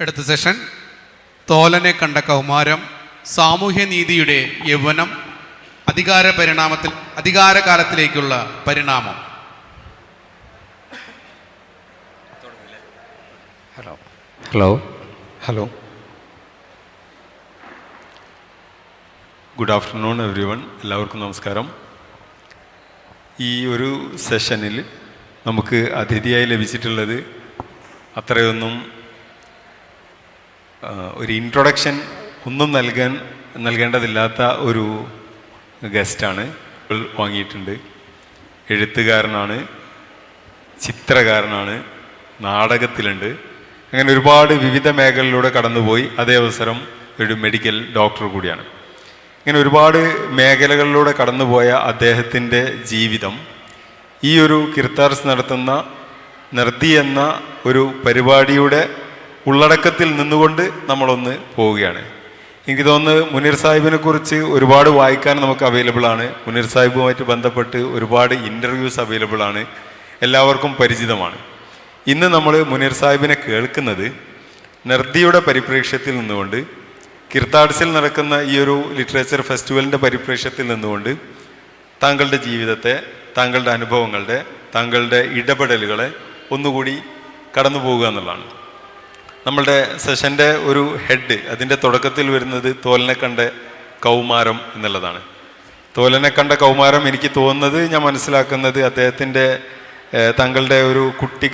അടുത്ത സെഷൻ തോലനെ കണ്ട കൗമാരം സാമൂഹ്യനീതിയുടെ യൗവനം അധികാര പരിണാമത്തിൽ അധികാരകാലത്തിലേക്കുള്ള പരിണാമം. Hello hello hello good afternoon everyone എല്ലാവർക്കും നമസ്കാരം. ഈ ഒരു സെഷനിൽ നമുക്ക് അതിഥിയായി ലഭിച്ചിട്ടുള്ളത് അത്രയൊന്നും ഒരു ഇൻട്രൊഡക്ഷൻ ഒന്നും നൽകാൻ നൽകേണ്ടതില്ലാത്ത ഒരു ഗസ്റ്റാണ് വാങ്ങിയിട്ടുണ്ട്. എഴുത്തുകാരനാണ് ചിത്രകാരനാണ് നാടകത്തിലുണ്ട്. അങ്ങനെ ഒരുപാട് വിവിധ മേഖലയിലൂടെ കടന്നുപോയി. അതേ അവസരം ഒരു മെഡിക്കൽ ഡോക്ടർ കൂടിയാണ്. ഇങ്ങനെ ഒരുപാട് മേഖലകളിലൂടെ കടന്നുപോയ അദ്ദേഹത്തിന്റെ ജീവിതം ഈ ഒരു കിർത്താർസ് നടത്തുന്ന നിർത്തി എന്ന ഒരു പരിപാടിയുടെ ഉള്ളടക്കത്തിൽ നിന്നുകൊണ്ട് നമ്മളൊന്ന് പോവുകയാണ്. എനിക്ക് തോന്നുന്നു മുനീർ സാഹിബിനെ കുറിച്ച് ഒരുപാട് വായിക്കാൻ നമുക്ക് അവൈലബിൾ ആണ്. മുനീർ സാഹിബുമായിട്ട് ബന്ധപ്പെട്ട് ഒരുപാട് ഇന്റർവ്യൂസ് അവൈലബിൾ ആണ്. എല്ലാവർക്കും പരിചിതമാണ്. ഇന്ന് നമ്മൾ മുനീർ സാഹിബിനെ കേൾക്കുന്നത് നർദിയുടെ പരിപ്രേക്ഷ്യത്തിൽ നിന്നുകൊണ്ട് കിർത്താഡ്സിൽ നടക്കുന്ന ഈ ഒരു ലിറ്ററേച്ചർ ഫെസ്റ്റിവലിന്റെ പരിപ്രേക്ഷ്യത്തിൽ നിന്നുകൊണ്ട് താങ്കളുടെ ജീവിതത്തെ താങ്കളുടെ അനുഭവങ്ങളുടെ താങ്കളുടെ ഇടപെടലുകളെ ഒന്നുകൂടി കടന്നു പോകുക എന്നുള്ളതാണ്. നമ്മളുടെ സെഷന്റെ ഒരു ഹെഡ് അതിന്റെ തുടക്കത്തിൽ വരുന്നത് തോലനെ കണ്ട കൗമാരം എന്നുള്ളതാണ്. തോലനെ കണ്ട കൗമാരം എനിക്ക് തോന്നുന്നത് ഞാൻ മനസ്സിലാക്കുന്നത് അദ്ദേഹത്തിന്റെ തങ്ങളുടെ ഒരു കുട്ടി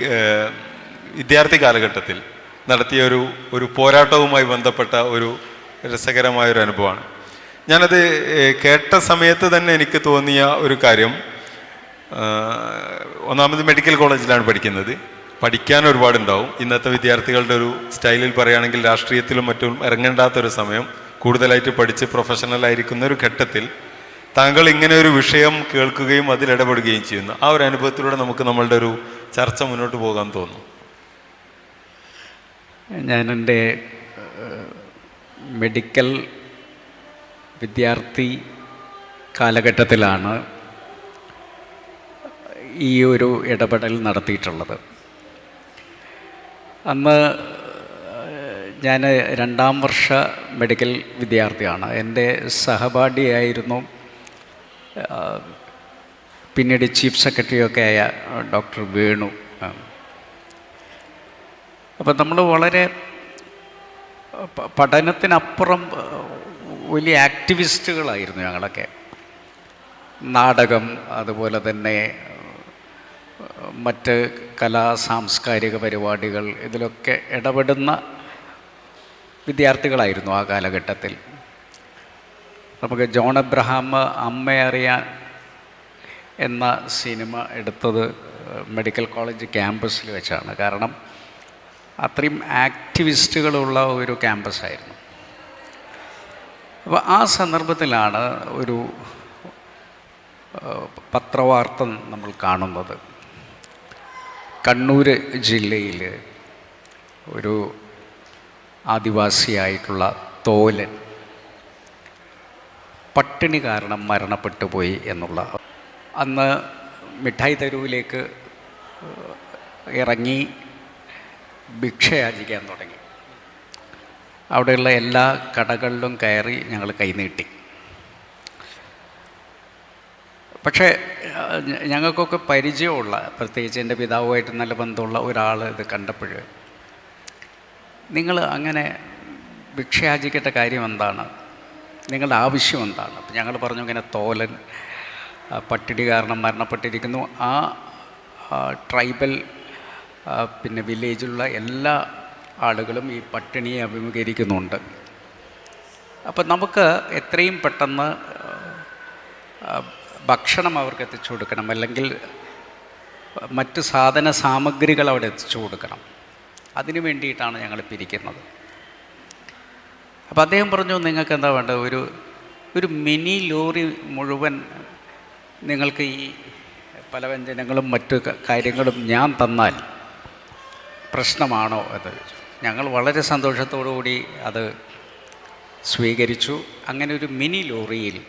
വിദ്യാർത്ഥി കാലഘട്ടത്തിൽ നടത്തിയ ഒരു ഒരു പോരാട്ടവുമായി ബന്ധപ്പെട്ട ഒരു രസകരമായ ഒരു അനുഭവമാണ്. ഞാനത് കേട്ട സമയത്ത് തന്നെ എനിക്ക് തോന്നിയ ഒരു കാര്യം ഒന്നാമത് മെഡിക്കൽ കോളേജിലാണ് പഠിക്കുന്നത്. പഠിക്കാൻ ഒരുപാടുണ്ടാവും. ഇന്നത്തെ വിദ്യാർത്ഥികളുടെ ഒരു സ്റ്റൈലിൽ പറയുകയാണെങ്കിൽ രാഷ്ട്രീയത്തിലും മറ്റും ഇറങ്ങേണ്ടാത്തൊരു സമയം കൂടുതലായിട്ട് പഠിച്ച് പ്രൊഫഷണൽ ആയിരിക്കുന്ന ഒരു ഘട്ടത്തിൽ താങ്കൾ ഇങ്ങനെ ഒരു വിഷയം കേൾക്കുകയും അതിൽ ഇടപെടുകയും ചെയ്യുന്നു. ആ ഒരു അനുഭവത്തിലൂടെ നമുക്ക് നമ്മളുടെ ഒരു ചർച്ച മുന്നോട്ട് പോകാൻ തോന്നും ഞാൻ എന്റെ മെഡിക്കൽ വിദ്യാർത്ഥി കാലഘട്ടത്തിലാണ് ഈ ഒരു ഇടപെടൽ നടത്തിയിട്ടുള്ളത്. അന്ന് ഞാൻ രണ്ടാം വർഷ മെഡിക്കൽ വിദ്യാർത്ഥിയാണ്. എന്റെ സഹപാഠിയായിരുന്നു പിന്നീട് ചീഫ് സെക്രട്ടറിയൊക്കെ ആയ ഡോക്ടർ വേണു. അപ്പം നമ്മൾ വളരെ പഠനത്തിനപ്പുറം വലിയ ആക്ടിവിസ്റ്റുകളായിരുന്നു ഞങ്ങളൊക്കെ. നാടകം അതുപോലെ തന്നെ മറ്റ് കലാ സാംസ്കാരിക പരിപാടികൾ ഇതിലൊക്കെ ഇടപെടുന്ന വിദ്യാർത്ഥികളായിരുന്നു ആ കാലഘട്ടത്തിൽ. നമുക്ക് ജോൺ എബ്രഹാം അമ്മ അറിയാൻ എന്ന സിനിമ എടുത്തത് മെഡിക്കൽ കോളേജ് ക്യാമ്പസിൽ വെച്ചാണ്. കാരണം അത്രയും ആക്ടിവിസ്റ്റുകളുള്ള ഒരു ക്യാമ്പസായിരുന്നു. അപ്പോൾ ആ സന്ദർഭത്തിലാണ് ഒരു പത്രവാർത്ത നമ്മൾ കാണുന്നത്. കണ്ണൂർ ജില്ലയിൽ ഒരു ആദിവാസിയായിട്ടുള്ള തോലൻ പട്ടിണി കാരണം മരണപ്പെട്ടു പോയി എന്നുള്ള. അന്ന് മിഠായി തെരുവിലേക്ക് ഇറങ്ങി ഭിക്ഷയാചിക്കാൻ തുടങ്ങി. അവിടെയുള്ള എല്ലാ കടകളിലും കയറി ഞങ്ങൾ കൈനീട്ടി. പക്ഷേ ഞങ്ങൾക്കൊക്കെ പരിചയമുള്ള പ്രത്യേകിച്ച് എന്റെ പിതാവുമായിട്ട് നല്ല ബന്ധമുള്ള ഒരാൾ ഇത് കണ്ടപ്പോൾ നിങ്ങൾ അങ്ങനെ ഭിക്ഷയാചിക്കേണ്ട കാര്യം എന്താണ്? നിങ്ങളുടെ ആവശ്യം എന്താണ്? അപ്പം ഞങ്ങൾ പറഞ്ഞു ഇങ്ങനെ തോലൻ പട്ടിണി കാരണം മരണപ്പെട്ടിരിക്കുന്നു. ആ ട്രൈബൽ പിന്നെ വില്ലേജിലുള്ള എല്ലാ ആളുകളും ഈ പട്ടിണിയെ അഭിമുഖീകരിക്കുന്നുണ്ട്. അപ്പം നമുക്ക് എത്രയും പെട്ടെന്ന് ഭക്ഷണം അവർക്ക് എത്തിച്ചു കൊടുക്കണം. അല്ലെങ്കിൽ മറ്റ് സാധന സാമഗ്രികൾ അവിടെ എത്തിച്ചു കൊടുക്കണം. അതിനു വേണ്ടിയിട്ടാണ് ഞങ്ങൾ പിരിക്കുന്നത് അപ്പോൾ അദ്ദേഹം പറഞ്ഞു നിങ്ങൾക്ക് എന്താ വേണ്ടത്? ഒരു ഒരു മിനി ലോറി മുഴുവൻ നിങ്ങൾക്ക് ഈ പലവ്യഞ്ജനങ്ങളും മറ്റു കാര്യങ്ങളും ഞാൻ തന്നാൽ പ്രശ്നമാണോ? അത് ഞങ്ങൾ വളരെ കൂടി അത് സ്വീകരിച്ചു. അങ്ങനെ ഒരു മിനി ലോറിയിൽ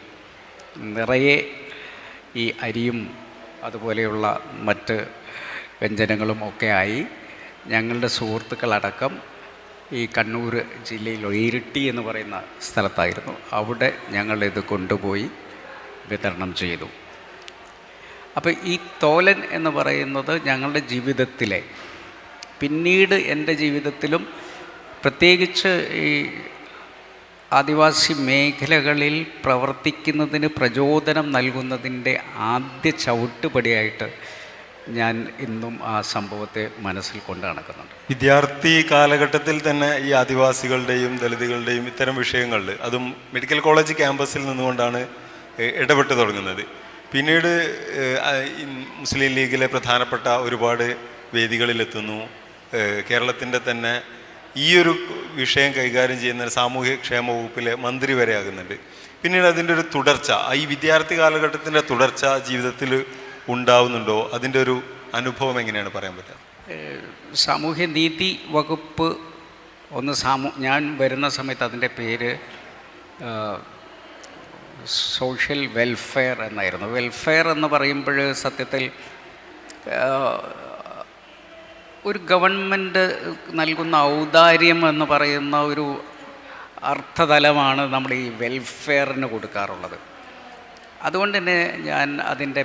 നിറയെ ഈ അരിയും അതുപോലെയുള്ള മറ്റ് വ്യഞ്ജനങ്ങളും ഒക്കെ ആയി ഞങ്ങളുടെ സുഹൃത്തുക്കളടക്കം ഈ കണ്ണൂർ ജില്ലയിലുള്ള ഇരിട്ടി എന്ന് പറയുന്ന സ്ഥലത്തായിരുന്നു. അവിടെ ഞങ്ങളിത് കൊണ്ടുപോയി വിതരണം ചെയ്തു. അപ്പോൾ ഈ തോലൻ എന്ന് പറയുന്നത് ഞങ്ങളുടെ ജീവിതത്തിലെ പിന്നീട് എന്റെ ജീവിതത്തിലും പ്രത്യേകിച്ച് ഈ ആദിവാസി മേഖലകളിൽ പ്രവർത്തിക്കുന്നതിന് പ്രചോദനം നൽകുന്നതിന്റെ ആദ്യ ചവിട്ടുപടിയായിട്ട് ഞാൻ ഇന്നും ആ സംഭവത്തെ മനസ്സിൽ കൊണ്ട് നടക്കുന്നുണ്ട്. വിദ്യാർത്ഥി കാലഘട്ടത്തിൽ തന്നെ ഈ ആദിവാസികളുടെയും ദളിതുകളുടെയും ഇത്തരം വിഷയങ്ങളിൽ അതും മെഡിക്കൽ കോളേജ് ക്യാമ്പസിൽ നിന്നുകൊണ്ടാണ് ഇടപെട്ട് തുടങ്ങുന്നത്. പിന്നീട് മുസ്ലിം ലീഗിലെ പ്രധാനപ്പെട്ട ഒരുപാട് വേദികളിലെത്തുന്നു. കേരളത്തിന്റെ തന്നെ ഈ ഒരു വിഷയം കൈകാര്യം ചെയ്യുന്ന സാമൂഹ്യ ക്ഷേമ വകുപ്പിലെ മന്ത്രി വരെ ആകുന്നുണ്ട്. പിന്നീട് അതിന്റെ ഒരു തുടർച്ച ഈ വിദ്യാർത്ഥി കാലഘട്ടത്തിന്റെ തുടർച്ച ജീവിതത്തിൽ ഉണ്ടാവുന്നുണ്ടോ? അതിന്റെ ഒരു അനുഭവം എങ്ങനെയാണ് പറയാൻ പറ്റുക? സാമൂഹ്യനീതി സാമൂഹ്യ നീതി വകുപ്പ് ഒന്ന് സാമൂ ഞാൻ വരുന്ന സമയത്ത് അതിന്റെ പേര് സോഷ്യൽ വെൽഫെയർ എന്നായിരുന്നു. വെൽഫെയർ എന്ന് പറയുമ്പോൾ സത്യത്തിൽ ഒരു ഗവൺമെന്റ് നൽകുന്ന ഔദാര്യം എന്ന് പറയുന്ന ഒരു അർത്ഥതലമാണ് നമ്മൾ ഈ വെൽഫെയറിന് കൊടുക്കാറുള്ളത്. അതുകൊണ്ട് തന്നെ ഞാൻ അതിന്റെ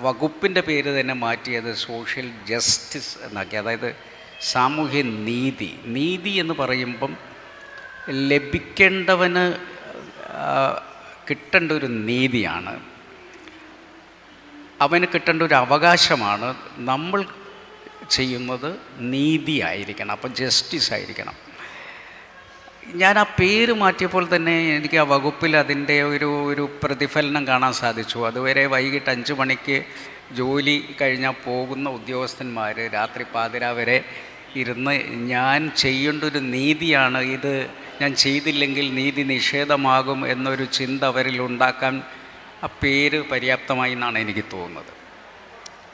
വകുപ്പിന്റെ പേര് തന്നെ മാറ്റിയത് സോഷ്യൽ ജസ്റ്റിസ് എന്നാക്കി. അതായത് സാമൂഹ്യ നീതി. നീതി എന്ന് പറയുമ്പം ലഭിക്കേണ്ടവന് കിട്ടേണ്ട ഒരു നീതിയാണ്. അവന് കിട്ടേണ്ട ഒരു അവകാശമാണ്. നമ്മൾ ചെയ്യുന്നത് നീതി ആയിരിക്കണം അപ്പം ജസ്റ്റിസ് ആയിരിക്കണം. ഞാൻ ആ പേര് മാറ്റിയപ്പോൾ തന്നെ എനിക്ക് ആ വകുപ്പിൽ അതിന്റെ ഒരു ഒരു പ്രതിഫലനം കാണാൻ സാധിച്ചു. അതുവരെ വൈകിട്ട് അഞ്ച് മണിക്ക് ജോലി കഴിഞ്ഞാൽ പോകുന്ന ഉദ്യോഗസ്ഥന്മാർ രാത്രി പാതിര വരെ ഇരുന്ന് ഞാൻ ചെയ്യേണ്ട ഒരു നീതിയാണ് ഇത് ഞാൻ ചെയ്തില്ലെങ്കിൽ നീതി നിഷേധമാകും എന്നൊരു ചിന്ത അവരിൽ ഉണ്ടാക്കാൻ ആ പേര് പര്യാപ്തമായി എന്നാണ് എനിക്ക് തോന്നുന്നത്.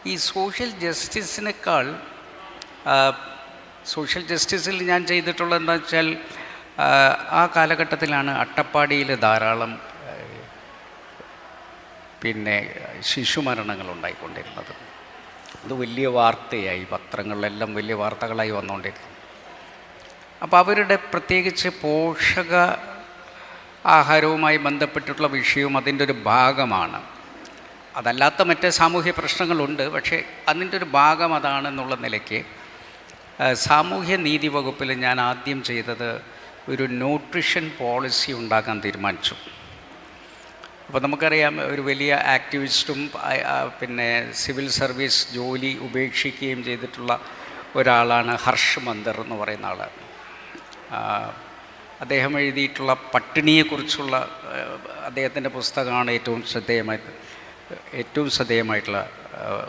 ഈ സോഷ്യൽ ജസ്റ്റിസിനേക്കാൾ സോഷ്യൽ ജസ്റ്റിസിൽ ഞാൻ ചെയ്തിട്ടുള്ള എന്താ വെച്ചാൽ ആ, കാലഘട്ടത്തിലാണ് അട്ടപ്പാടിയിൽ ധാരാളം പിന്നെ ശിശുമരണങ്ങൾ ഉണ്ടായിക്കൊണ്ടിരുന്നത് അത് വലിയ വാർത്തയായി പത്രങ്ങളിലെല്ലാം വലിയ വാർത്തകളായി വന്നുകൊണ്ടിരുന്നു അപ്പോൾ അവരുടെ പ്രത്യേകിച്ച് പോഷക ആഹാരവുമായി ബന്ധപ്പെട്ടിട്ടുള്ള വിഷയവും അതിന്റെ ഒരു ഭാഗമാണ്. അതല്ലാത്ത മറ്റ് സാമൂഹ്യ പ്രശ്നങ്ങളുണ്ട് പക്ഷേ അതിന്റെ ഒരു ഭാഗം അതാണെന്നുള്ള നിലയ്ക്ക് സാമൂഹ്യ നീതി വകുപ്പിൽ ഞാൻ ആദ്യം ചെയ്തത് ഒരു ന്യൂട്രിഷൻ പോളിസി ഉണ്ടാക്കാൻ തീരുമാനിച്ചു. അപ്പോൾ നമുക്കറിയാം ഒരു വലിയ ആക്ടിവിസ്റ്റും പിന്നെ സിവിൽ സർവീസ് ജോലി ഉപേക്ഷിക്കുകയും ചെയ്തിട്ടുള്ള ഒരാളാണ് ഹർഷ് മന്ദർ എന്ന് പറയുന്ന ആൾ അദ്ദേഹം എഴുതിയിട്ടുള്ള പട്ടിണിയെക്കുറിച്ചുള്ള അദ്ദേഹത്തിന്റെ പുസ്തകമാണ് ഏറ്റവും ശ്രദ്ധേയമായിട്ട് ഏറ്റവും ശ്രദ്ധേയമായിട്ടുള്ള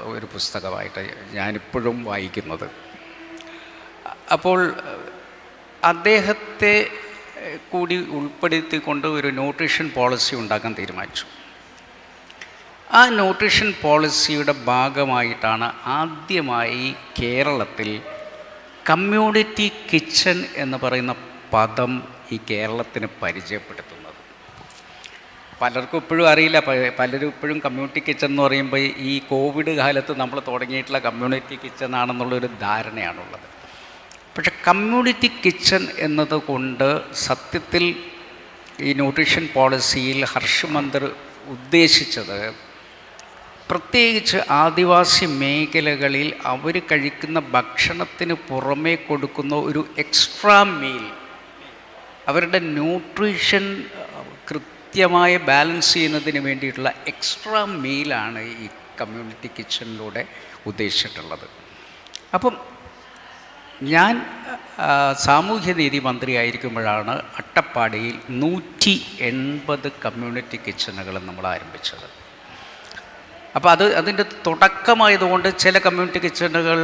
ഒരു പുസ്തകമായിട്ട് ഞാനിപ്പോഴും വായിക്കുന്നത്. അപ്പോൾ അദ്ദേഹത്തെ കൂടി ഉൾപ്പെടുത്തിക്കൊണ്ട് ഒരു ന്യൂട്രീഷൻ പോളിസി ഉണ്ടാക്കാൻ തീരുമാനിച്ചു. ആ ന്യൂട്രീഷൻ പോളിസിയുടെ ഭാഗമായിട്ടാണ് ആദ്യമായി കേരളത്തിൽ കമ്മ്യൂണിറ്റി കിച്ചൺ എന്ന് പറയുന്ന പദം ഈ കേരളത്തിന് പരിചയപ്പെടുത്തുന്നത്. പലർക്കും ഇപ്പോഴും അറിയില്ല. പലരും ഇപ്പോഴും കമ്മ്യൂണിറ്റി കിച്ചൺ എന്ന് പറയുമ്പോൾ ഈ കോവിഡ് കാലത്ത് നമ്മൾ തുടങ്ങിയിട്ടുള്ള കമ്മ്യൂണിറ്റി കിച്ചൺ ആണെന്നുള്ളൊരു ധാരണയാണുള്ളത്. പക്ഷെ കമ്മ്യൂണിറ്റി കിച്ചൺ എന്നതുകൊണ്ട് സത്യത്തിൽ ഈ ന്യൂട്രീഷൻ പോളിസിയിൽ ഹർഷ് മന്ദർ ഉദ്ദേശിച്ചത് പ്രത്യേകിച്ച് ആദിവാസി മേഖലകളിൽ അവർ കഴിക്കുന്ന ഭക്ഷണത്തിന് പുറമേ കൊടുക്കുന്ന ഒരു എക്സ്ട്രാ മീൽ അവരുടെ ന്യൂട്രീഷൻ കൃത്യമായി ബാലൻസ് ചെയ്യുന്നതിന് വേണ്ടിയിട്ടുള്ള എക്സ്ട്രാ മീലാണ് ഈ കമ്മ്യൂണിറ്റി കിച്ചണിലൂടെ ഉദ്ദേശിച്ചിട്ടുള്ളത്. അപ്പം ഞാൻ സാമൂഹ്യനീതി മന്ത്രിയായിരിക്കുമ്പോഴാണ് അട്ടപ്പാടിയിൽ നൂറ്റി എൺപത് കമ്മ്യൂണിറ്റി കിച്ചണുകൾ നമ്മൾ ആരംഭിച്ചത്. അപ്പോൾ അത് അതിന്റെ തുടക്കമായതുകൊണ്ട് ചില കമ്മ്യൂണിറ്റി കിച്ചണുകൾ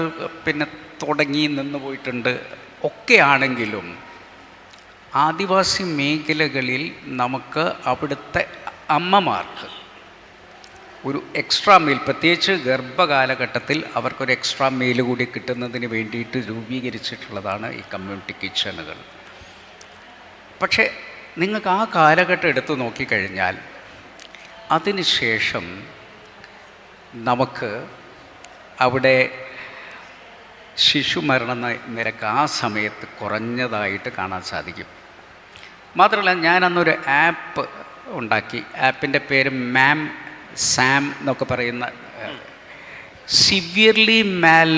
പിന്നെ തുടങ്ങി നിന്ന് പോയിട്ടുണ്ട് ഒക്കെ ആണെങ്കിലും ആദിവാസി മേഖലകളിൽ നമുക്ക് അവിടുത്തെ അമ്മമാർക്ക് ഒരു എക്സ്ട്രാ മെയിൽ പ്രത്യേകിച്ച് ഗർഭകാലഘട്ടത്തിൽ അവർക്കൊരു എക്സ്ട്രാ മെയിൽ കൂടി കിട്ടുന്നതിന് വേണ്ടിയിട്ട് രൂപീകരിച്ചിട്ടുള്ളതാണ് ഈ കമ്മ്യൂണിറ്റി കിച്ചണുകൾ പക്ഷേ നിങ്ങൾക്ക് ആ കാലഘട്ടം എടുത്തു നോക്കിക്കഴിഞ്ഞാൽ അതിനുശേഷം നമുക്ക് അവിടെ ശിശുമരണ നിരക്ക് ആ സമയത്ത് കുറഞ്ഞതായിട്ട് കാണാൻ സാധിക്കും. മാത്രമല്ല ഞാൻ അന്നൊരു ആപ്പ് ഉണ്ടാക്കി. ആപ്പിന്റെ പേര് മാം സാം എന്നൊക്കെ പറയുന്ന സിവിയർലി മാൽ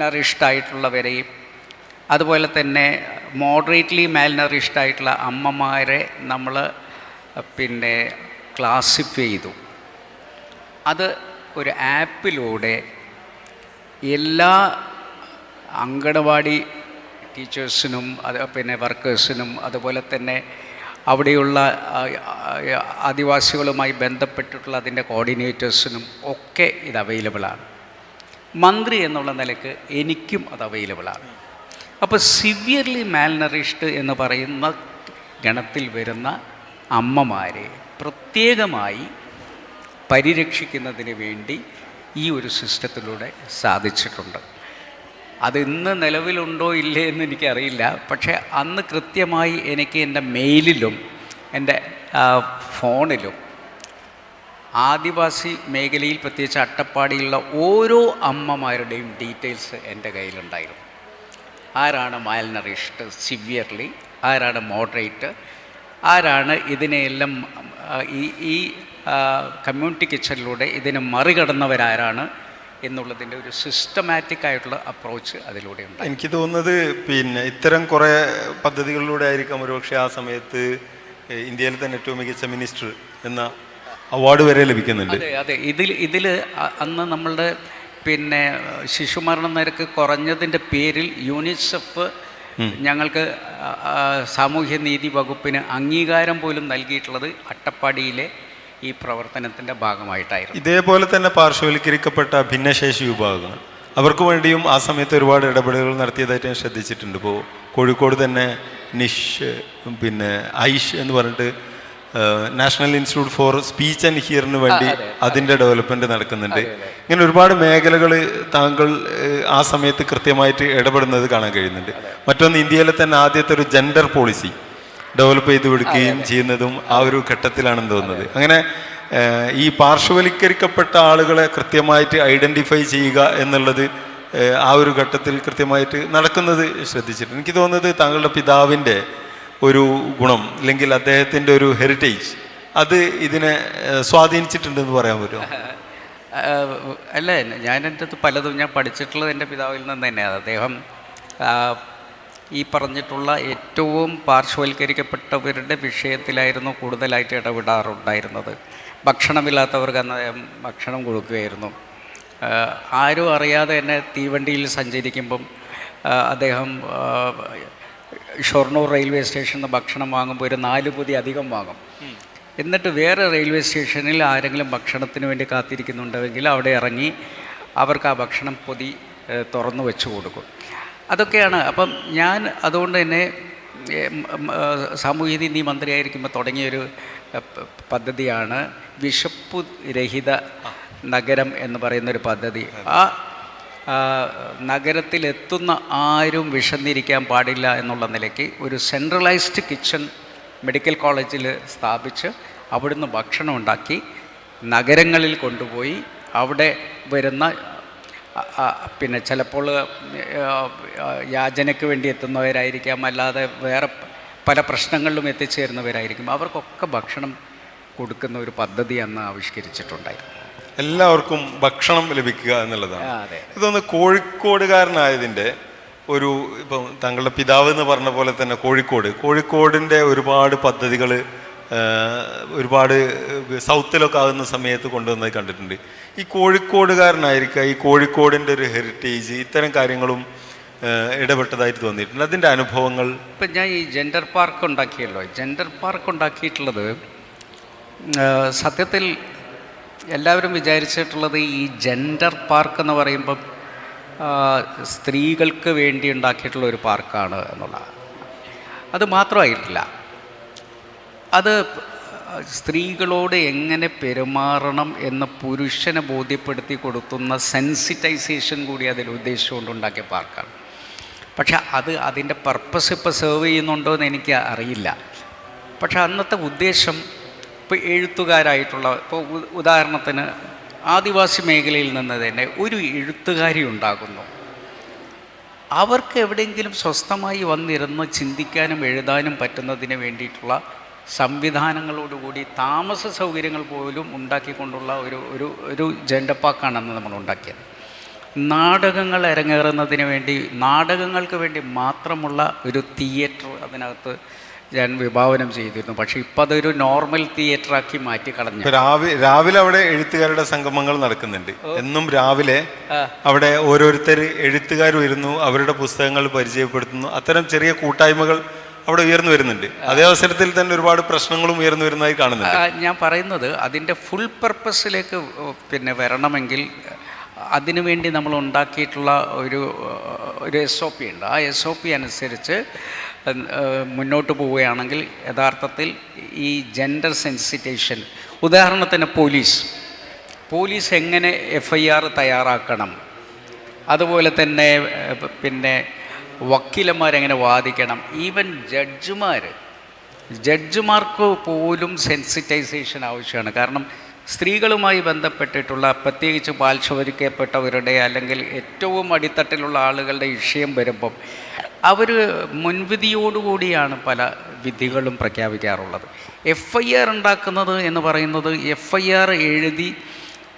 നറിഷ്ഡ് ആയിട്ടുള്ളവരെയും അതുപോലെ തന്നെ മോഡറേറ്റ്ലി മാൽനറിഷ്ഡ് ആയിട്ടുള്ള അമ്മമാരെ നമ്മൾ പിന്നെ ക്ലാസിഫൈ ചെയ്തു. അത് ഒരു ആപ്പിലൂടെ എല്ലാ അങ്കണവാടി ടീച്ചേഴ്സിനും അത് പിന്നെ വർക്കേഴ്സിനും അതുപോലെ തന്നെ അവിടെയുള്ള ആദിവാസികളുമായി ബന്ധപ്പെട്ടിട്ടുള്ള അതിന്റെ കോർഡിനേറ്റേഴ്സിനും ഒക്കെ ഇത് അവൈലബിളാണ് മന്ത്രി എന്നുള്ള നിലയ്ക്ക് എനിക്കും അത് അവൈലബിളാണ് അപ്പോൾ സിവിയർലി മാൽനറിഷ്ഡ് എന്ന് പറയുന്ന ഗണത്തിൽ വരുന്ന അമ്മമാരെ പ്രത്യേകമായി പരിരക്ഷിക്കുന്നതിന് വേണ്ടി ഈ ഒരു സിസ്റ്റത്തിലൂടെ സാധിച്ചിട്ടുണ്ട്. അത് ഇന്ന് നിലവിലുണ്ടോ ഇല്ലേ എന്ന് എനിക്കറിയില്ല. പക്ഷേ അന്ന് കൃത്യമായി എനിക്ക് എന്റെ മെയിലിലും എന്റെ ഫോണിലും ആദിവാസി മേഖലയിൽ പ്രത്യേകിച്ച് അട്ടപ്പാടിയിലുള്ള ഓരോ അമ്മമാരുടെയും ഡീറ്റെയിൽസ് എന്റെ കയ്യിലുണ്ടായിരുന്നു. ആരാണ് മാൽനറിഷ്ഡ് സിവിയർലി ആരാണ് മോഡറേറ്റ് ആരാണ് ഇതിനെയെല്ലാം ഈ ഈ കമ്മ്യൂണിറ്റി കിച്ചണിലൂടെ ഇതിനെ മറികടന്നവരാരാണ് എന്നുള്ളതിന്റെ ഒരു സിസ്റ്റമാറ്റിക് ആയിട്ടുള്ള അപ്രോച്ച് അതിലൂടെ ഉണ്ട് എനിക്ക് തോന്നുന്നത് പിന്നെ ഇത്തരം കുറേ പദ്ധതികളിലൂടെ ആയിരിക്കാം ഒരുപക്ഷെ ആ സമയത്ത് ഇന്ത്യയിൽ ഇന്ത്യയിലെ തന്നെ ഏറ്റവും മികച്ച മിനിസ്റ്റർ എന്ന അവാർഡ് വരെ ലഭിക്കുന്നുണ്ട്. അതെ അതെ. ഇതിൽ ഇതിൽ അന്ന് നമ്മളുടെ പിന്നെ ശിശുമരണ നിരക്ക് കുറഞ്ഞതിന്റെ പേരിൽ യൂണിസെഫ് ഞങ്ങൾക്ക് സാമൂഹ്യനീതി വകുപ്പിന് അംഗീകാരം പോലും നൽകിയിട്ടുള്ളത് അട്ടപ്പാടിയിലെ ഈ പ്രവർത്തനത്തിന്റെ ഭാഗമായിട്ടായിരുന്നു. ഇതേപോലെ തന്നെ പാർശ്വവൽക്കരിക്കപ്പെട്ട ഭിന്നശേഷി വിഭാഗങ്ങൾ. അവർക്ക് വേണ്ടിയും ആ സമയത്ത് ഒരുപാട് ഇടപെടലുകൾ നടത്തിയതായിട്ട് ഞാൻ ശ്രദ്ധിച്ചിട്ടുണ്ട്. ഇപ്പോൾ കോഴിക്കോട് തന്നെ നിഷ് പിന്നെ ഐഷ് എന്ന് പറഞ്ഞിട്ട് national institute for speech and ഹിയറിന് വേണ്ടി അതിന്റെ ഡെവലപ്മെന്റ് നടക്കുന്നുണ്ട്. ഇങ്ങനെ ഒരുപാട് മേഖലകൾ താങ്കൾ ആ സമയത്ത് കൃത്യമായിട്ട് ഇടപെടുന്നത് കാണാൻ കഴിയുന്നുണ്ട്. മറ്റൊന്ന് ഇന്ത്യയിലെ തന്നെ ആദ്യത്തെ ഒരു ജെൻഡർ പോളിസി ഡെവലപ്പ് ചെയ്ത് കൊടുക്കുകയും ചെയ്യുന്നതും ആ ഒരു ഘട്ടത്തിലാണെന്ന് തോന്നുന്നത്. അങ്ങനെ ഈ പാർശ്വവൽക്കരിക്കപ്പെട്ട ആളുകളെ കൃത്യമായിട്ട് ഐഡന്റിഫൈ ചെയ്യുക എന്നുള്ളത് ആ ഒരു ഘട്ടത്തിൽ കൃത്യമായിട്ട് നടക്കുന്നത് ശ്രദ്ധിച്ചിട്ടുണ്ട്. എനിക്ക് തോന്നുന്നത് താങ്കളുടെ പിതാവിന്റെ ഒരു ഗുണം അല്ലെങ്കിൽ അദ്ദേഹത്തിന്റെ ഒരു ഹെറിറ്റേജ് അത് ഇതിനെ സ്വാധീനിച്ചിട്ടുണ്ടെന്ന് പറയാൻ പറ്റുമോ? അല്ല ഞാൻ എന്റെ അടുത്ത് പലതും ഞാൻ പഠിച്ചിട്ടുള്ളത് എന്റെ പിതാവിൽ നിന്ന് തന്നെയാണ്. അദ്ദേഹം ഈ പറഞ്ഞിട്ടുള്ള ഏറ്റവും പാർശ്വവൽക്കരിക്കപ്പെട്ടവരുടെ വിഷയത്തിലായിരുന്നു കൂടുതലായിട്ട് ഇടപെടാറുണ്ടായിരുന്നത്. ഭക്ഷണമില്ലാത്തവർക്ക് അന്ന് ഭക്ഷണം കൊടുക്കുകയായിരുന്നു. ആരും അറിയാതെ തന്നെ തീവണ്ടിയിൽ സഞ്ചരിക്കുമ്പം അദ്ദേഹം ഷൊർണൂർ റെയിൽവേ സ്റ്റേഷനിൽ നിന്ന് ഭക്ഷണം വാങ്ങുമ്പോൾ ഒരു നാല് പൊതി അധികം വാങ്ങും. എന്നിട്ട് വേറെ റെയിൽവേ സ്റ്റേഷനിൽ ആരെങ്കിലും ഭക്ഷണത്തിന് വേണ്ടി കാത്തിരിക്കുന്നുണ്ടെങ്കിൽ അവിടെ ഇറങ്ങി അവർക്ക് ആ ഭക്ഷണം പൊതി തുറന്നു വെച്ച് കൊടുക്കും. അതൊക്കെയാണ്. അപ്പം ഞാൻ അതുകൊണ്ട് തന്നെ സാമൂഹ്യ നീതി മന്ത്രിയായിരിക്കുമ്പോൾ തുടങ്ങിയൊരു പദ്ധതിയാണ് വിശപ്പ് രഹിത നഗരം എന്ന് പറയുന്നൊരു പദ്ധതി. ആ നഗരത്തിലെത്തുന്ന ആരും വിശന്നിരിക്കാൻ പാടില്ല എന്നുള്ള നിലയ്ക്ക് ഒരു സെൻട്രലൈസ്ഡ് കിച്ചൺ മെഡിക്കൽ കോളേജിൽ സ്ഥാപിച്ച് അവിടുന്ന് ഭക്ഷണം ഉണ്ടാക്കി നഗരങ്ങളിൽ കൊണ്ടുപോയി അവിടെ വരുന്ന പിന്നെ ചിലപ്പോൾ യാചനയ്ക്ക് വേണ്ടി എത്തുന്നവരായിരിക്കാം അല്ലാതെ വേറെ പല പ്രശ്നങ്ങളിലും എത്തിച്ചേരുന്നവരായിരിക്കും. അവർക്കൊക്കെ ഭക്ഷണം കൊടുക്കുന്ന ഒരു പദ്ധതി അന്ന് ആവിഷ്കരിച്ചിട്ടുണ്ടായിരുന്നു. എല്ലാവർക്കും ഭക്ഷണം ലഭിക്കുക എന്നുള്ളതാണ്. ഇതൊന്ന് കോഴിക്കോടുകാരനായതിന്റെ ഒരു ഇപ്പം താങ്കളുടെ പിതാവ് എന്ന് പറഞ്ഞ പോലെ തന്നെ കോഴിക്കോട്. കോഴിക്കോടിന്റെ ഒരുപാട് പദ്ധതികൾ ഒരുപാട് സൗത്തിലൊക്കെ ആകുന്ന സമയത്ത് കൊണ്ടുവന്നത് കണ്ടിട്ടുണ്ട്. ഈ കോഴിക്കോടുകാരനായിരിക്കുക ഈ കോഴിക്കോടിന്റെ ഒരു ഹെറിറ്റേജ് ഇത്തരം കാര്യങ്ങളും ഇടപെട്ടതായിട്ട് തോന്നിയിട്ടുണ്ട്. അതിന്റെ അനുഭവങ്ങൾ? ഇപ്പം ഞാൻ ഈ ജെൻഡർ പാർക്ക് ഉണ്ടാക്കിയല്ലോ. ജെൻഡർ പാർക്ക് ഉണ്ടാക്കിയിട്ടുള്ളത് സത്യത്തിൽ എല്ലാവരും വിചാരിച്ചിട്ടുള്ളത് ഈ ജെൻഡർ പാർക്ക് എന്ന് പറയുമ്പം സ്ത്രീകൾക്ക് വേണ്ടി ഉണ്ടാക്കിയിട്ടുള്ള ഒരു പാർക്കാണ് എന്നുള്ളതാണ്. അത് മാത്രമായിട്ടില്ല. അത് സ്ത്രീകളോട് എങ്ങനെ പെരുമാറണം എന്ന് പുരുഷനെ ബോധ്യപ്പെടുത്തി കൊടുക്കുന്ന സെൻസിറ്റൈസേഷൻ കൂടി അതിൽ ഉദ്ദേശിച്ചുകൊണ്ടുണ്ടാക്കിയ പാർക്കാണ്. പക്ഷെ അത് അതിന്റെ പർപ്പസ് ഇപ്പോൾ സെർവ് ചെയ്യുന്നുണ്ടോ എന്ന് എനിക്ക് അറിയില്ല. പക്ഷെ അന്നത്തെ ഉദ്ദേശം ഇപ്പോൾ എഴുത്തുകാരായിട്ടുള്ള ഇപ്പോൾ ഉദാഹരണത്തിന് ആദിവാസി മേഖലയിൽ നിന്ന് തന്നെ ഒരു എഴുത്തുകാരി ഉണ്ടാകുന്നു. അവർക്ക് എവിടെയെങ്കിലും സ്വസ്ഥമായി വന്നിരുന്ന് ചിന്തിക്കാനും എഴുതാനും പറ്റുന്നതിന് വേണ്ടിയിട്ടുള്ള സംവിധാനങ്ങളോടുകൂടി താമസ സൗകര്യങ്ങൾ പോലും ഉണ്ടാക്കിക്കൊണ്ടുള്ള ഒരു ഒരു ഒരു ജെൻഡപ്പാക്കാണെന്ന് നമ്മൾ ഉണ്ടാക്കിയത്. നാടകങ്ങൾ അരങ്ങേറുന്നതിന് വേണ്ടി നാടകങ്ങൾക്ക് വേണ്ടി മാത്രമുള്ള ഒരു തിയേറ്റർ അതിനകത്ത് ഞാൻ വിഭാവനം ചെയ്തിരുന്നു. പക്ഷേ ഇപ്പം അതൊരു നോർമൽ തിയേറ്റർ ആക്കി മാറ്റി കളഞ്ഞു. രാവിലെ രാവിലെ അവിടെ എഴുത്തുകാരുടെ സംഗമങ്ങൾ നടക്കുന്നുണ്ട്. എന്നും രാവിലെ അവിടെ ഓരോരുത്തർ എഴുത്തുകാർ വരുന്നു അവരുടെ പുസ്തകങ്ങൾ പരിചയപ്പെടുത്തുന്നു. അത്തരം ചെറിയ കൂട്ടായ്മകൾ അവിടെ ഉയർന്നു വരുന്നുണ്ട്. അതേ അവസരത്തിൽ തന്നെ ഒരുപാട് പ്രശ്നങ്ങളും ഉയർന്നു വരുന്നതായി കാണുന്നുണ്ട്. ഞാൻ പറയുന്നത് അതിന്റെ ഫുൾ പർപ്പസിലേക്ക് പിന്നെ വരണമെങ്കിൽ അതിനുവേണ്ടി നമ്മൾ ഉണ്ടാക്കിയിട്ടുള്ള ഒരു ഒരു എസ് ഒ പി ഉണ്ട്. ആ എസ് ഒ പി അനുസരിച്ച് മുന്നോട്ട് പോവുകയാണെങ്കിൽ യഥാർത്ഥത്തിൽ ഈ ജെൻഡർ സെൻസിറ്റേഷൻ ഉദാഹരണത്തിന് പോലീസ് പോലീസ് എങ്ങനെ എഫ് ഐ ആർ തയ്യാറാക്കണം? അതുപോലെ തന്നെ പിന്നെ വക്കീലന്മാരെങ്ങനെ വാദിക്കണം? ഈവൻ ജഡ്ജുമാർ ജഡ്ജുമാർക്ക് പോലും സെൻസിറ്റൈസേഷൻ ആവശ്യമാണ്. കാരണം സ്ത്രീകളുമായി ബന്ധപ്പെട്ടിട്ടുള്ള പ്രത്യേകിച്ച് പാൽശവരിക്കപ്പെട്ടവരുടെ അല്ലെങ്കിൽ ഏറ്റവും അടിത്തട്ടിലുള്ള ആളുകളുടെ വിഷയം വരുമ്പം അവർ മുൻവിധിയോടുകൂടിയാണ് പല വിധികളും പ്രഖ്യാപിക്കാറുള്ളത്. എഫ് ഐ ആർ ഉണ്ടാക്കുന്നത് എന്ന് പറയുന്നത് എഫ് ഐ ആർ എഴുതി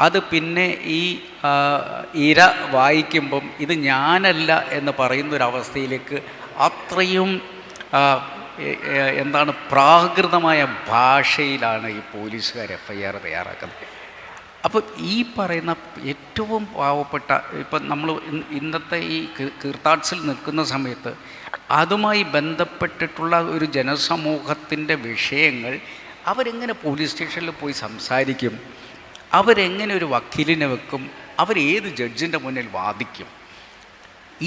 അത് പിന്നെ ഈ ഇര വായിക്കുമ്പം ഇത് ഞാനല്ല എന്ന് പറയുന്നൊരവസ്ഥയിലേക്ക് അത്രയും എന്താണ് പ്രാകൃതമായ ഭാഷയിലാണ് ഈ പോലീസുകാർ എഫ് ഐ ആർ തയ്യാറാക്കുന്നത്. അപ്പോൾ ഈ പറയുന്ന ഏറ്റവും പാവപ്പെട്ട ഇപ്പം നമ്മൾ ഇന്നത്തെ ഈ കീർത്താട്സിൽ നിൽക്കുന്ന സമയത്ത് അതുമായി ബന്ധപ്പെട്ടിട്ടുള്ള ഒരു ജനസമൂഹത്തിന്റെ വിഷയങ്ങൾ അവരെങ്ങനെ പോലീസ് സ്റ്റേഷനിൽ പോയി സംസാരിക്കും? അവരെങ്ങനെ ഒരു വക്കീലിനെ വെക്കും? അവരേത് ജഡ്ജിന്റെ മുന്നിൽ വാദിക്കും?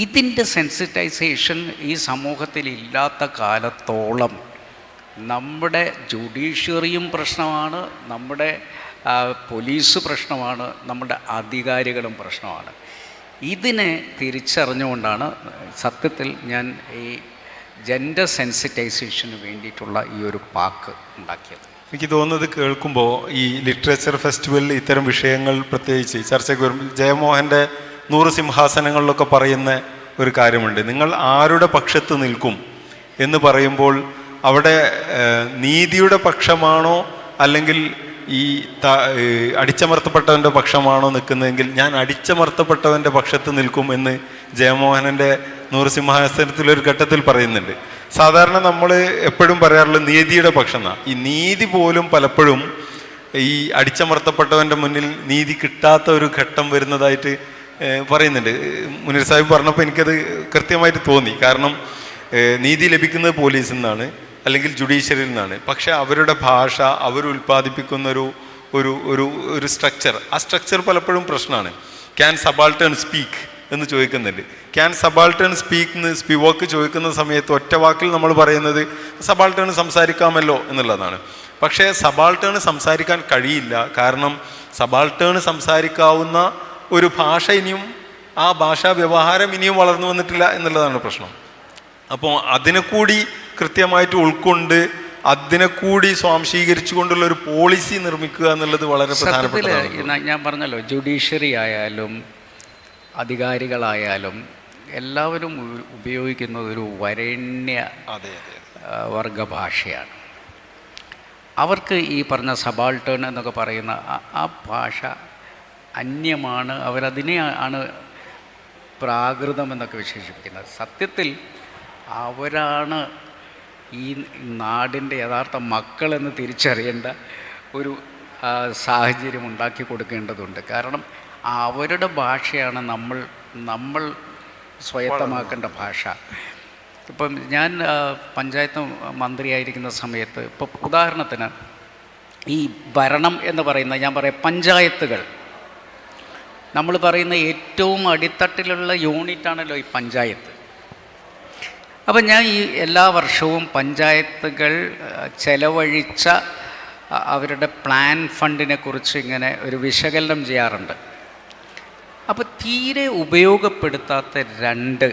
ഇതിന്റെ സെൻസിറ്റൈസേഷൻ ഈ സമൂഹത്തിൽ ഇല്ലാത്ത കാലത്തോളം നമ്മുടെ ജുഡീഷ്യറിയും പ്രശ്നമാണ് നമ്മുടെ പോലീസ് പ്രശ്നമാണ് നമ്മുടെ അധികാരികളും പ്രശ്നമാണ്. ഇതിനെ തിരിച്ചറിഞ്ഞുകൊണ്ടാണ് സത്യത്തിൽ ഞാൻ ഈ ജെൻഡർ സെൻസിറ്റൈസേഷന് വേണ്ടിയിട്ടുള്ള ഈ ഒരു പാക്ക് ഉണ്ടാക്കിയത്. എനിക്ക് തോന്നുന്നത് കേൾക്കുമ്പോൾ ഈ ലിറ്ററേച്ചർ ഫെസ്റ്റിവലിൽ ഇത്തരം വിഷയങ്ങൾ പ്രത്യേകിച്ച് ചർച്ചയ്ക്ക് വരും ജയമോഹന്റെ നൂറ് സിംഹാസനങ്ങളിലൊക്കെ പറയുന്ന ഒരു കാര്യമുണ്ട്. നിങ്ങൾ ആരുടെ പക്ഷത്ത് നിൽക്കും എന്ന് പറയുമ്പോൾ അവിടെ നീതിയുടെ പക്ഷമാണോ അല്ലെങ്കിൽ ഈ അടിച്ചമർത്തപ്പെട്ടവന്റെ പക്ഷമാണോ നിൽക്കുന്നതെങ്കിൽ ഞാൻ അടിച്ചമർത്തപ്പെട്ടവന്റെ പക്ഷത്ത് നിൽക്കും എന്ന് ജയമോഹനന്റെ നൂറ് സിംഹാസനത്തിലൊരു ഘട്ടത്തിൽ പറയുന്നുണ്ട്. സാധാരണ നമ്മൾ എപ്പോഴും പറയാറുള്ള നീതിയുടെ പക്ഷം ഈ നീതി പോലും പലപ്പോഴും ഈ അടിച്ചമർത്തപ്പെട്ടവന്റെ മുന്നിൽ നീതി കിട്ടാത്ത ഒരു ഘട്ടം വരുന്നതായിട്ട് പറയുന്നുണ്ട്. മുനീർ സാഹിബ് പറഞ്ഞപ്പോൾ എനിക്കത് കൃത്യമായിട്ട് തോന്നി. കാരണം നീതി ലഭിക്കുന്നത് പോലീസിൽ നിന്നാണ് അല്ലെങ്കിൽ ജുഡീഷ്യറിയിൽ നിന്നാണ്. പക്ഷേ അവരുടെ ഭാഷ ഒരു ഒരു ഒരു ഒരു സ്ട്രക്ചർ ആ സ്ട്രക്ചർ പലപ്പോഴും പ്രശ്നമാണ്. ക്യാൻ സബാൾട്ടേൺ സ്പീക്ക് എന്ന് ചോദിക്കുന്നുണ്ട് ക്യാൻ സബാൾട്ടേൺ സ്പീക്ക് സ്പിവോക്ക് ചോദിക്കുന്ന സമയത്ത് ഒറ്റ വാക്കിൽ നമ്മൾ പറയുന്നത് സബാൾട്ടേൺ സംസാരിക്കാമല്ലോ എന്നുള്ളതാണ്. പക്ഷേ സബാൾട്ടേൺ സംസാരിക്കാൻ കഴിയില്ല. കാരണം സബാൾട്ടേൺ സംസാരിക്കാവുന്ന ഒരു ഭാഷ ഇനിയും ആ ഭാഷാ വ്യവഹാരം ഇനിയും വളർന്നു വന്നിട്ടില്ല എന്നുള്ളതാണ് പ്രശ്നം. അപ്പോൾ അതിനെ കൂടി കൃത്യമായിട്ട് ഉൾക്കൊണ്ട് അതിനെ കൂടി സ്വാംശീകരിച്ചുകൊണ്ടുള്ള ഒരു പോളിസി നിർമ്മിക്കുക എന്നുള്ളത് വളരെ പ്രധാനപ്പെട്ട ഞാൻ പറഞ്ഞല്ലോ ജുഡീഷ്യറി ആയാലും അധികാരികളായാലും എല്ലാവരും ഉപയോഗിക്കുന്നത് ഒരു വരേണ്യ വർഗ ഭാഷയാണ് അവർക്ക് ഈ പറഞ്ഞ സബാൾട്ടേൺ എന്നൊക്കെ പറയുന്ന ആ- ആ ഭാഷ അന്യമാണ്. അവരതിനെ ആണ് പ്രാകൃതം എന്നൊക്കെ വിശേഷിപ്പിക്കുന്നത്. സത്യത്തിൽ അവരാണ് ഈ നാടിന്റെ യഥാർത്ഥ മക്കളെന്ന് തിരിച്ചറിയേണ്ട ഒരു സാഹചര്യം ഉണ്ടാക്കി കൊടുക്കേണ്ടതുണ്ട്. കാരണം അവരുടെ ഭാഷയാണ് നമ്മൾ നമ്മൾ സ്വയത്തമാക്കേണ്ട ഭാഷ. ഇപ്പം ഞാൻ പഞ്ചായത്ത് മന്ത്രിയായിരിക്കുന്ന സമയത്ത് ഇപ്പോൾ ഉദാഹരണത്തിന് ഈ ഭരണം എന്ന് പറയുന്ന ഞാൻ പറയാം പഞ്ചായത്തുകൾ. നമ്മൾ പറയുന്ന ഏറ്റവും അടിത്തട്ടിലുള്ള യൂണിറ്റാണല്ലോ ഈ പഞ്ചായത്ത്. അപ്പം ഞാൻ ഈ എല്ലാ വർഷവും പഞ്ചായത്തുകൾ ചെലവഴിച്ച അവരുടെ പ്ലാൻ ഫണ്ടിനെ കുറിച്ച് ഇങ്ങനെ ഒരു വിശകലനം ചെയ്യാറുണ്ട്. അപ്പോൾ തീരെ ഉപയോഗപ്പെടുത്താത്ത രണ്ട്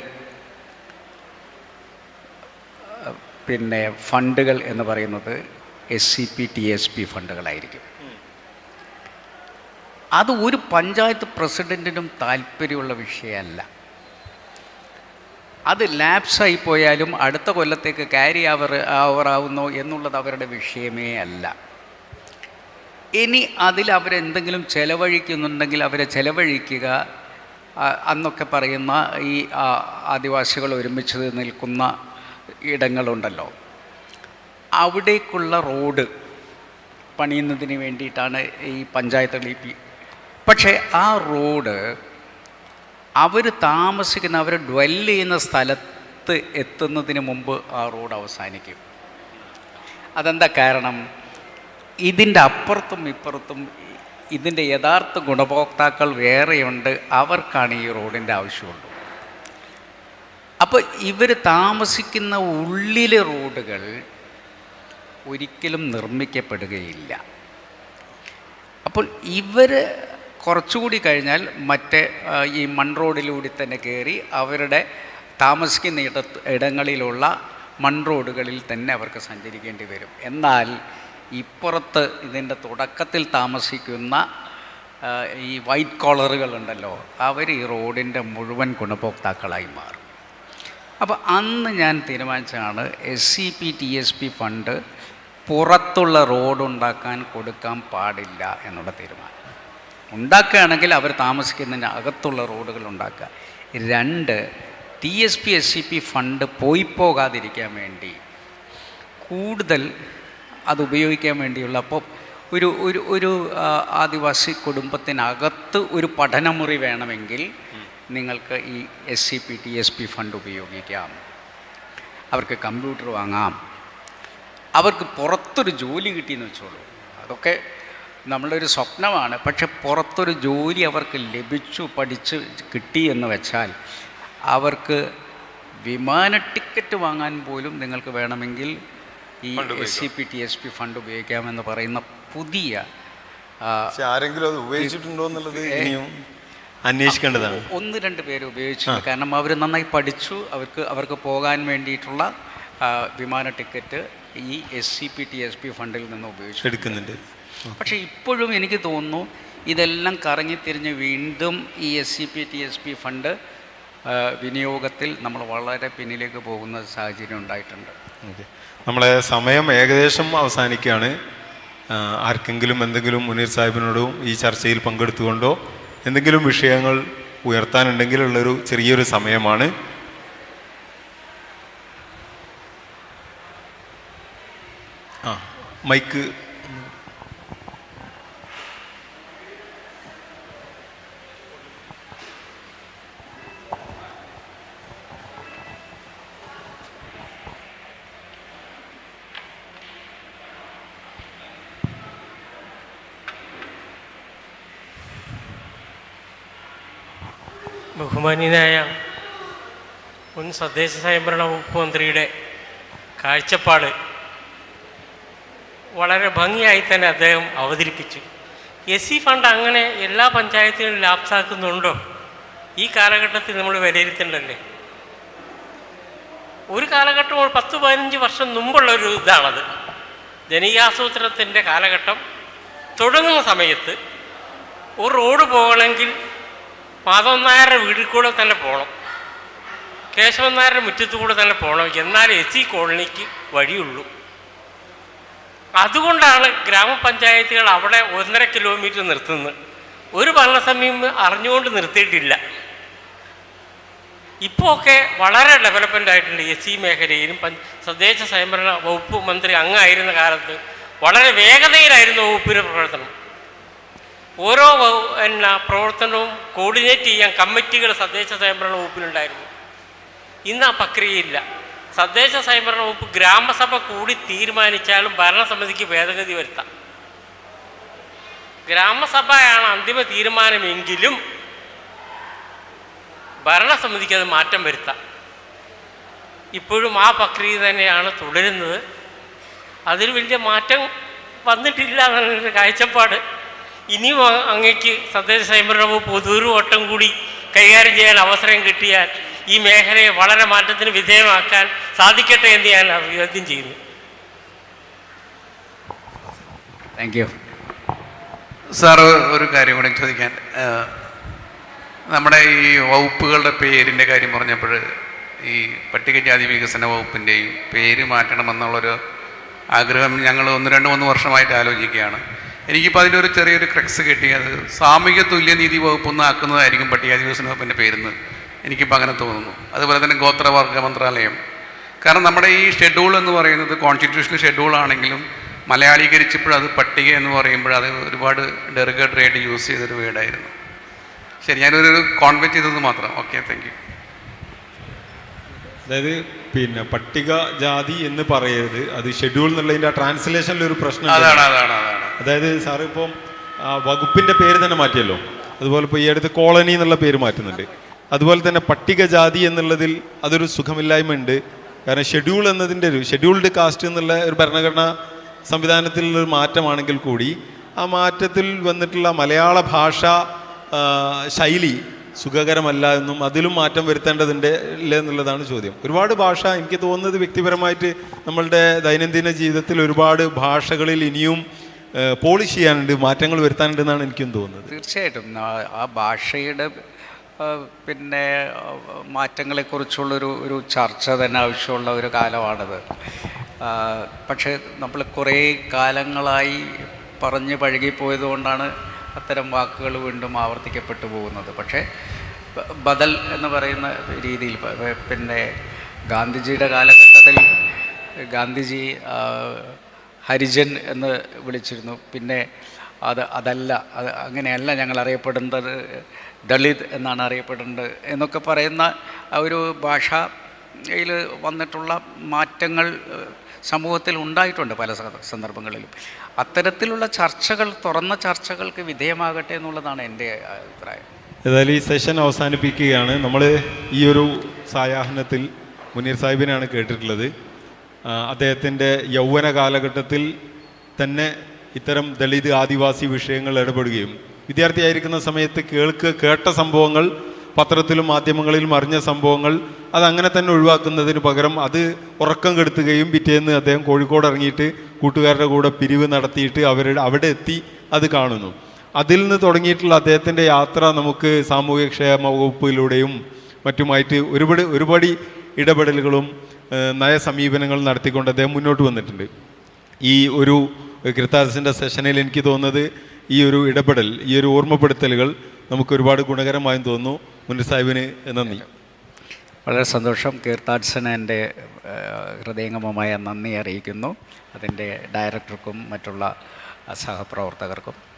പിന്നെ ഫണ്ടുകൾ എന്ന് പറയുന്നത് S C P T S P ഫണ്ടുകളായിരിക്കും. അത് ഒരു പഞ്ചായത്ത് പ്രസിഡന്റിനും താല്പര്യമുള്ള വിഷയമല്ല. അത് ലാപ്സായി പോയാലും അടുത്ത കൊല്ലത്തേക്ക് ക്യാരി അവർ ആവറാവുന്നോ എന്നുള്ളത് അവരുടെ വിഷയമേ അല്ല. ഇനി അതിൽ അവരെന്തെങ്കിലും ചെലവഴിക്കുന്നുണ്ടെങ്കിൽ അവരെ ചെലവഴിക്കുക അന്നൊക്കെ പറയുന്ന ഈ ആദിവാസികൾ ഒരുമിച്ച് നിൽക്കുന്ന ഇടങ്ങളുണ്ടല്ലോ. അവിടേക്കുള്ള റോഡ് പണിയുന്നതിന് വേണ്ടിയിട്ടാണ് ഈ പഞ്ചായത്ത് ഈ പക്ഷേ ആ റോഡ് അവർ താമസിക്കുന്ന അവർ ഡ്വെൽ ചെയ്യുന്ന സ്ഥലത്ത് എത്തുന്നതിന് മുമ്പ് ആ റോഡ് അവസാനിക്കും. അതെന്താ കാരണം? ഇതിന്റെ അപ്പുറത്തും ഇപ്പുറത്തും ഇതിന്റെ യഥാർത്ഥ ഗുണഭോക്താക്കൾ വേറെയുണ്ട്. അവർക്കാണ് ഈ റോഡിന്റെ ആവശ്യമുള്ളൂ. അപ്പോൾ ഇവർ താമസിക്കുന്ന ഉള്ളിലെ റോഡുകൾ ഒരിക്കലും നിർമ്മിക്കപ്പെടുകയില്ല. അപ്പോൾ ഇവർ കുറച്ചുകൂടി കഴിഞ്ഞാൽ മറ്റേ ഈ മൺ റോഡിലൂടെ തന്നെ കയറി അവരുടെ താമസിക്കുന്ന ഇട ഇടങ്ങളിലുള്ള മൺ റോഡുകളിൽ തന്നെ അവർക്ക് സഞ്ചരിക്കേണ്ടി വരും. എന്നാൽ ഇപ്പുറത്ത് ഇതിന്റെ തുടക്കത്തിൽ താമസിക്കുന്ന ഈ വൈറ്റ് കോളറുകളുണ്ടല്ലോ അവർ ഈ റോഡിന്റെ മുഴുവൻ ഗുണഭോക്താക്കളായി മാറും. അപ്പോൾ അന്ന് ഞാൻ തീരുമാനിച്ചാണ് S C P T S P fund പുറത്തുള്ള റോഡ് ഉണ്ടാക്കാൻ കൊടുക്കാൻ പാടില്ല എന്നുള്ള തീരുമാനം. ഉണ്ടാക്കുകയാണെങ്കിൽ അവർ താമസിക്കുന്നതിന് അകത്തുള്ള റോഡുകൾ ഉണ്ടാക്കുക. രണ്ട് T S P S C P fund പോയി പോകാതിരിക്കാൻ വേണ്ടി കൂടുതൽ അത് ഉപയോഗിക്കാൻ വേണ്ടിയുള്ള അപ്പോൾ ഒരു ഒരു ഒരു ആദിവാസി കുടുംബത്തിനകത്ത് ഒരു പഠനമുറി വേണമെങ്കിൽ നിങ്ങൾക്ക് ഈ S C P T S P fund ഉപയോഗിക്കാം. അവർക്ക് കമ്പ്യൂട്ടർ വാങ്ങാം. അവർക്ക് പുറത്തൊരു ജോലി കിട്ടിയെന്ന് വെച്ചോളൂ. അതൊക്കെ നമ്മളൊരു സ്വപ്നമാണ്. പക്ഷെ പുറത്തൊരു ജോലി അവർക്ക് ലഭിച്ചു പഠിച്ച് കിട്ടി എന്ന് വെച്ചാൽ അവർക്ക് വിമാന ടിക്കറ്റ് വാങ്ങാൻ പോലും നിങ്ങൾക്ക് വേണമെങ്കിൽ ഈ S C P T S P fund ഉപയോഗിക്കാമെന്ന് പറയുന്ന പുതിയ ആരെങ്കിലും അത് ഉപയോഗിച്ചിട്ടുണ്ടോ എന്നുള്ളത് ഇനിയും അന്വേഷിക്കേണ്ടതാണ്. ഒന്ന് രണ്ട് പേര് ഉപയോഗിച്ചിട്ടുണ്ട്. കാരണം അവർ നന്നായി പഠിച്ചു. അവർക്ക് അവർക്ക് പോകാൻ വേണ്ടിയിട്ടുള്ള വിമാന ടിക്കറ്റ് ഈ S C P T S P ഫണ്ടിൽ നിന്ന് ഉപയോഗിച്ചു എടുക്കുന്നുണ്ട്. പക്ഷേ ഇപ്പോഴും എനിക്ക് തോന്നുന്നു ഇതെല്ലാം കറങ്ങി കറങ്ങിത്തിരിഞ്ഞ് വീണ്ടും ഈ S C P T S P fund വിനിയോഗത്തിൽ നമ്മൾ വളരെ പിന്നിലേക്ക് പോകുന്ന സാഹചര്യം ഉണ്ടായിട്ടുണ്ട്. നമ്മളെ സമയം ഏകദേശം അവസാനിക്കുകയാണ്. ആർക്കെങ്കിലും എന്തെങ്കിലും മുനീർ സാഹിബിനോടും ഈ ചർച്ചയിൽ പങ്കെടുത്തുകൊണ്ടോ എന്തെങ്കിലും വിഷയങ്ങൾ ഉയർത്താനുണ്ടെങ്കിലുള്ളൊരു ചെറിയൊരു സമയമാണ്. ആ മൈക്ക് ബഹുമാന്യനായ മുൻ തദ്ദേശ സ്വയംഭരണ വകുപ്പ് മന്ത്രിയുടെ കാഴ്ചപ്പാട് വളരെ ഭംഗിയായി തന്നെ അദ്ദേഹം അവതരിപ്പിച്ചു. എസ് സി ഫണ്ട് അങ്ങനെ എല്ലാ പഞ്ചായത്തിലും ലാപ്സാക്കുന്നുണ്ടോ? ഈ കാലഘട്ടത്തിൽ നമ്മൾ വിലയിരുത്തേണ്ടല്ലേ ഒരു കാലഘട്ടം പത്ത് പതിനഞ്ച് വർഷം മുമ്പുള്ള ഒരു ഇതാണത്. ജനീയാസൂത്രണത്തിന്റെ കാലഘട്ടം തുടങ്ങുന്ന സമയത്ത് ഒരു റോഡ് പോകണമെങ്കിൽ മാധവൻ വീട്ടിൽ കൂടെ തന്നെ പോകണം കേശവൻ നായരുടെ മുറ്റത്തു കൂടെ തന്നെ പോകണം എന്നാൽ എസ് സി കോളനിക്ക് വഴിയുള്ളൂ. അതുകൊണ്ടാണ് ഗ്രാമപഞ്ചായത്തുകൾ അവിടെ ഒന്നര കിലോമീറ്റർ നിർത്തുന്നത്. ഒരു ഭരണസമയം അറിഞ്ഞുകൊണ്ട് നിർത്തിയിട്ടില്ല. ഇപ്പോഴൊക്കെ വളരെ ഡെവലപ്മെന്റ് ആയിട്ടുണ്ട് എസ് സി മേഖലയിലും തദ്ദേശ സ്വയംഭരണ വകുപ്പ് മന്ത്രി അങ്ങായിരുന്ന കാലത്ത് വളരെ വേഗതയിലായിരുന്നു വകുപ്പിന്റെ പ്രവർത്തനം. ഓരോ എന്ന പ്രവർത്തനവും കോർഡിനേറ്റ് ചെയ്യാൻ കമ്മിറ്റികൾ തദ്ദേശ സ്വയംഭരണ വകുപ്പിലുണ്ടായിരുന്നു. ഇന്ന് ആ പ്രക്രിയയില്ല. തദ്ദേശ സ്വയംഭരണ വകുപ്പ് ഗ്രാമസഭ കൂടി തീരുമാനിച്ചാലും ഭരണസമിതിക്ക് ഭേദഗതി വരുത്താം. ഗ്രാമസഭയാണ് അന്തിമ തീരുമാനമെങ്കിലും ഭരണസമിതിക്ക് അത് മാറ്റം വരുത്താം. ഇപ്പോഴും ആ പ്രക്രിയ തന്നെയാണ് തുടരുന്നത്. അതിൽ വലിയ മാറ്റം വന്നിട്ടില്ല എന്നുള്ളൊരു കാഴ്ചപ്പാട്. ഇനിയും അങ്ങേക്ക് തദ്ദേശ സ്വയംഭരണ വകുപ്പ് ഒരു വട്ടം കൂടി കൈകാര്യം ചെയ്യാൻ അവസരം കിട്ടിയാൽ ഈ മേഖലയെ വളരെ മാറ്റത്തിന് വിധേയമാക്കാൻ സാധിക്കട്ടെ എന്ന് ഞാൻ അഭിവാദ്യം ചെയ്യുന്നു. താങ്ക് യു സാറ് ഒരു കാര്യം കൂടി ചോദിക്കാൻ. നമ്മുടെ ഈ വകുപ്പുകളുടെ പേരിന്റെ കാര്യം പറഞ്ഞപ്പോൾ ഈ പട്ടികജാതി വികസന വകുപ്പിന്റെയും പേര് മാറ്റണമെന്നുള്ളൊരു ആഗ്രഹം ഞങ്ങൾ ഒന്ന് രണ്ട് മൂന്ന് വർഷമായിട്ട് ആലോചിക്കുകയാണ്. എനിക്കിപ്പോൾ അതിന്റെ ഒരു ചെറിയൊരു ക്രക്സ് കിട്ടി. അത് സാമൂഹിക തുല്യനീതി വകുപ്പ് ഒന്ന് ആക്കുന്നതായിരിക്കും പട്ടിക ദിവസം വകുപ്പിന്റെ പേരെന്ന് എനിക്കിപ്പോൾ അങ്ങനെ തോന്നുന്നു. അതുപോലെ തന്നെ ഗോത്രവർഗ മന്ത്രാലയം. കാരണം നമ്മുടെ ഈ ഷെഡ്യൂൾ എന്ന് പറയുന്നത് കോൺസ്റ്റിറ്റ്യൂഷണൽ ഷെഡ്യൂൾ ആണെങ്കിലും മലയാളീകരിച്ചപ്പോൾ അത് പട്ടിക എന്ന് പറയുമ്പോൾ അത് ഒരുപാട് ഡെറിഗേറ്ററി ആയിട്ട് യൂസ് ചെയ്തൊരു വേർഡായിരുന്നു. ശരി ഞാനൊരു കോൺവേ ചെയ്തത് മാത്രം. Okay thank you. അതായത് പിന്നെ പട്ടിക ജാതി എന്ന് പറയരുത്. അത് ഷെഡ്യൂൾ എന്നുള്ളതിന്റെ ട്രാൻസ്ലേഷനിൽ ഒരു പ്രശ്നം. അതാണ് അതാണ് അതാണ്. അതായത് സാറ് ഇപ്പം വകുപ്പിന്റെ പേര് തന്നെ മാറ്റിയല്ലോ. അതുപോലെ ഇപ്പോൾ ഈ അടുത്ത് കോളനി എന്നുള്ള പേര് മാറ്റുന്നുണ്ട്. അതുപോലെ തന്നെ പട്ടികജാതി എന്നുള്ളതിൽ അതൊരു സുഖമില്ലായ്മ ഉണ്ട്. കാരണം ഷെഡ്യൂൾ എന്നതിന്റെ ഒരു ഷെഡ്യൂൾഡ് കാസ്റ്റ് എന്നുള്ള ഒരു ഭരണഘടനാ സംവിധാനത്തിലുള്ള ഒരു മാറ്റമാണെങ്കിൽ കൂടി ആ മാറ്റത്തിൽ വന്നിട്ടുള്ള മലയാള ഭാഷ ശൈലി സുഖകരമല്ല എന്നും അതിലും മാറ്റം വരുത്തേണ്ടതുണ്ട് ഇല്ല എന്നുള്ളതാണ് ചോദ്യം. ഒരുപാട് ഭാഷ എനിക്ക് തോന്നുന്നത് വ്യക്തിപരമായിട്ട് നമ്മളുടെ ദൈനംദിന ജീവിതത്തിൽ ഒരുപാട് ഭാഷകളിൽ ഇനിയും പോളിഷ് ചെയ്യാനുണ്ട് മാറ്റങ്ങൾ വരുത്താനുണ്ടെന്നാണ് എനിക്കും തോന്നുന്നത്. തീർച്ചയായിട്ടും. ആ- ഭാഷയുടെ പിന്നെ മാറ്റങ്ങളെക്കുറിച്ചുള്ളൊരു ഒരു ചർച്ച തന്നെ ആവശ്യമുള്ള ഒരു കാലമാണിത്. പക്ഷേ നമ്മൾ കുറേ കാലങ്ങളായി പറഞ്ഞ് പഴകിപ്പോയത് കൊണ്ടാണ് അത്തരം വാക്കുകൾ വീണ്ടും ആവർത്തിക്കപ്പെട്ടു പോകുന്നത്. പക്ഷേ ബദൽ എന്ന് പറയുന്ന രീതിയിൽ പിന്നെ ഗാന്ധിജിയുടെ കാലഘട്ടത്തിൽ ഗാന്ധിജി ഹരിജൻ എന്ന് വിളിച്ചിരുന്നു. പിന്നെ അത് അതല്ല അത് അങ്ങനെയല്ല ഞങ്ങൾ അറിയപ്പെടുന്നത് ദളിത് എന്നാണ് അറിയപ്പെടേണ്ടത് എന്നൊക്കെ പറയുന്ന ഒരു ഭാഷയിൽ വന്നിട്ടുള്ള മാറ്റങ്ങൾ സമൂഹത്തിൽ ഉണ്ടായിട്ടുണ്ട് പല സന്ദർഭങ്ങളിലും. അത്തരത്തിലുള്ള ചർച്ചകൾ തുറന്ന ചർച്ചകൾക്ക് വിധേയമാകട്ടെ എന്നുള്ളതാണ് എന്റെ അഭിപ്രായം. ഏതായാലും ഈ സെഷൻ അവസാനിപ്പിക്കുകയാണ്. നമ്മൾ ഈ ഒരു സായാഹ്നത്തിൽ മുനീർ സാഹിബിനാണ് കേട്ടിട്ടുള്ളത്. അദ്ദേഹത്തിന്റെ യൗവന കാലഘട്ടത്തിൽ തന്നെ ഇത്തരം ദളിത് ആദിവാസി വിഷയങ്ങൾ ഇടപെടുകയും വിദ്യാർത്ഥിയായിരിക്കുന്ന സമയത്ത് കേൾക്ക് കേട്ട സംഭവങ്ങൾ പത്രത്തിലും മാധ്യമങ്ങളിലും അറിഞ്ഞ സംഭവങ്ങൾ അതങ്ങനെ തന്നെ ഒഴിവാക്കുന്നതിന് പകരം അത് ഉറക്കം കെടുത്തുകയും പിറ്റേന്ന് അദ്ദേഹം കോഴിക്കോട് ഇറങ്ങിയിട്ട് കൂട്ടുകാരുടെ കൂടെ പിരിവ് നടത്തിയിട്ട് അവരുടെ അവിടെ എത്തി അത് കാണുന്നു. അതിൽ നിന്ന് തുടങ്ങിയിട്ടുള്ള അദ്ദേഹത്തിന്റെ യാത്ര നമുക്ക് സാമൂഹ്യക്ഷേമ വകുപ്പിലൂടെയും മറ്റുമായിട്ട് ഒരുപാട് ഒരുപാട് ഇടപെടലുകളും ഏഹ്, നയസമീപനങ്ങളും നടത്തിക്കൊണ്ട് അദ്ദേഹം മുന്നോട്ട് വന്നിട്ടുണ്ട്. ഈ ഒരു കൃത്താസിന്റെ സെഷനിൽ എനിക്ക് തോന്നുന്നത് ഈ ഒരു ഇടപെടൽ ഈ ഒരു ഓർമ്മപ്പെടുത്തലുകൾ നമുക്ക് ഒരുപാട് ഗുണകരമായി തോന്നുന്നു. മുന്നിർ സാഹിബിന് നന്ദി. വളരെ സന്തോഷം. കീർത്താർസന എന്റെ ഹൃദയംഗമമായ നന്ദി അറിയിക്കുന്നു. അതിന്റെ ഡയറക്ടർക്കും മറ്റുള്ള സഹപ്രവർത്തകർക്കും.